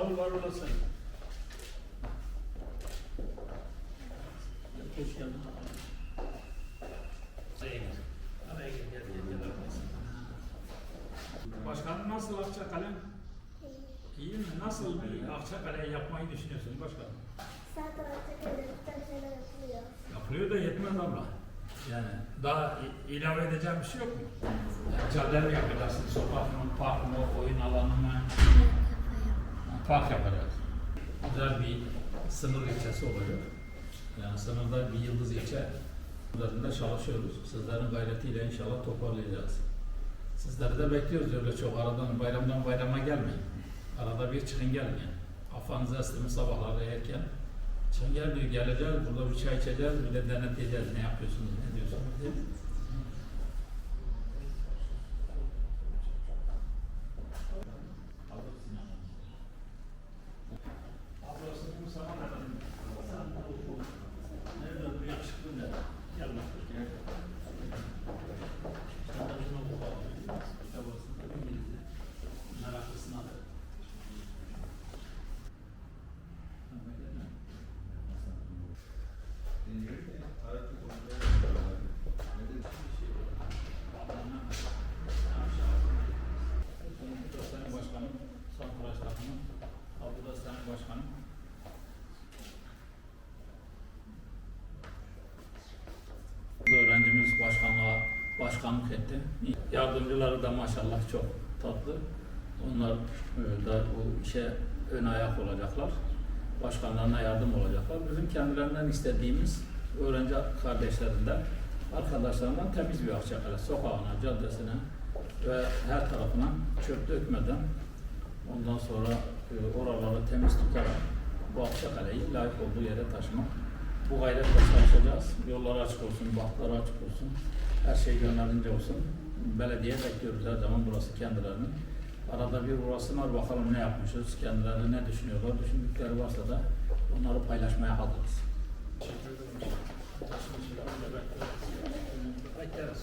var olasın. Hoş geldin. Başkanım nasıl Akçakale? İyi mi? Nasıl bir Akçakale yapmayı düşünüyorsun başkanım? Zaten artık öğretmen şeyler yapılıyor. Yapılıyor da yetmez abla. Yani daha ilave edeceğim bir şey yok mu? Yani cadde mi yapacaksın? Sokak mı, park mı, oyun alanı mı? Park yapacağız. Güzel bir sınır ilçesi oluyor. Yani sınırda bir yıldız ilçe üzerinde çalışıyoruz. Sizlerin gayretiyle inşallah toparlayacağız. Sizleri de bekliyoruz öyle çok aradan bayramdan bayrama gelmeyin. Arada bir çıkın gelmeyin. Kafanızı estirin sabahları erken. Çıkın gel diyor geleceğiz burada bir çay içeceğiz bir de denetleyeceğiz ne yapıyorsunuz ne diyorsunuz diye. Ablası bu sana ne dedim? Sen de oku. Nerede bu yakışıklı ne? Gel bak. Gel. Kitabını oku abi. Kitabını İngilizce. Meraklısına da. Bu da Sayın Başkanım, son tıraş takımı. Abi bu da Sayın Başkanım. Bu öğrencimiz başkanlığa başkanlık etti. Yardımcıları da maşallah çok tatlı. Onlar e, da bu işe ön ayak olacaklar. Başkanlarına yardım olacaklar. Bizim kendilerinden istediğimiz öğrenci kardeşlerinden, arkadaşlarından temiz bir Akçakale sokağına, caddesine ve her tarafına çöp dökmeden ondan sonra e, oraları temiz tutarak bu Akçakale'yi layık olduğu yere taşımak. Bu gayretle çalışacağız. Yollar açık olsun, banklar açık olsun. Her şey gönlerince olsun. Belediye bekliyoruz her zaman burası kendilerinin. Arada bir uğrasınlar bakalım ne yapmışız, kendileri ne düşünüyorlar. Düşündükleri varsa da onları paylaşmaya hazırız. Bekleriz.